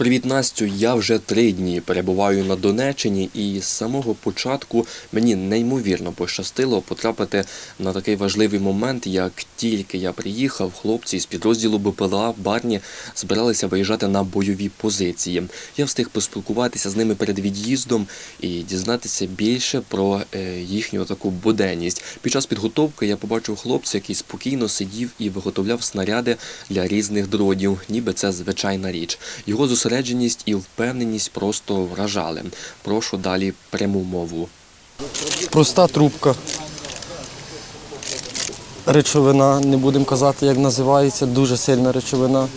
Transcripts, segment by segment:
Привіт, Настю. Я вже три дні перебуваю на Донеччині, і з самого початку мені неймовірно пощастило потрапити на такий важливий момент, як тільки я приїхав, хлопці з підрозділу БПЛА Барні збиралися виїжджати на бойові позиції. Я встиг поспілкуватися з ними перед від'їздом і дізнатися більше про е, їхню таку буденність. Під час підготовки я побачив хлопця, який спокійно сидів і виготовляв снаряди для різних дротів, ніби це звичайна річ. Його зосередженість і впевненість просто вражали. Прошу далі пряму мову. Проста трубка. Речовина, не будемо казати, як називається, дуже сильна речовина,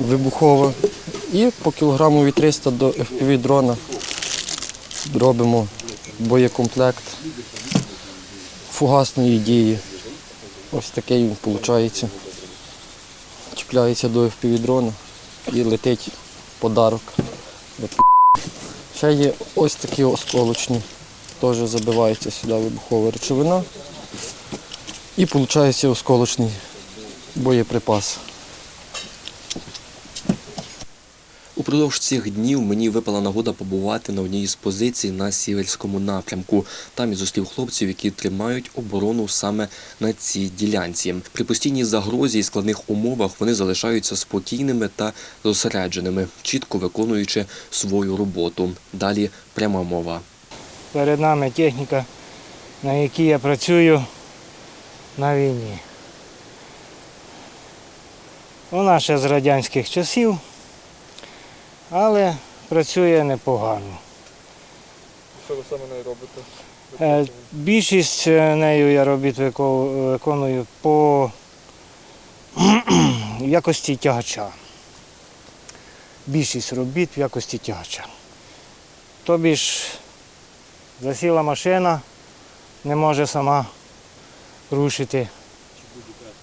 вибухова. І по кілограмові 300 до FPV дрона робимо боєкомплект фугасної дії. Ось такий він виходить. Чіпляється до FPV дрона і летить подарок. Ще є ось такі осколочні. Теж забивається сюди вибухова речовина. І виходить осколочний боєприпас. Упродовж цих днів мені випала нагода побувати на одній із позицій на сіверському напрямку. Там і зустрів хлопців, які тримають оборону саме на цій ділянці. При постійній загрозі і складних умовах вони залишаються спокійними та зосередженими, чітко виконуючи свою роботу. Далі пряма мова. Перед нами техніка, на якій я працюю на війні. Вона ще з радянських часів, але працює непогано. Що ви саме нею робите? Е, Більшість е, нею я робіт виконую по якості тягача. Більшість робіт в якості тягача. Тобі ж засіла машина, не може сама рушити.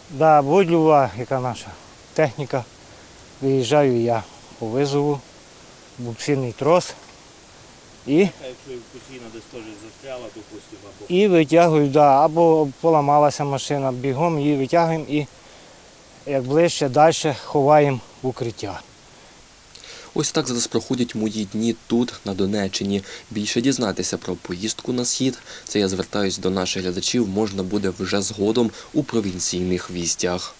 Да, будь-люба, яка наша техніка. Виїжджаю я по визову, буксирний трос і і витягую, да, або поламалася машина, бігом її витягуємо і як ближче далі ховаємо в укриття. Ось так зараз проходять мої дні тут, на Донеччині. Більше дізнатися про поїздку на схід. Це я звертаюсь до наших глядачів. Можна буде вже згодом у провінційних вістях.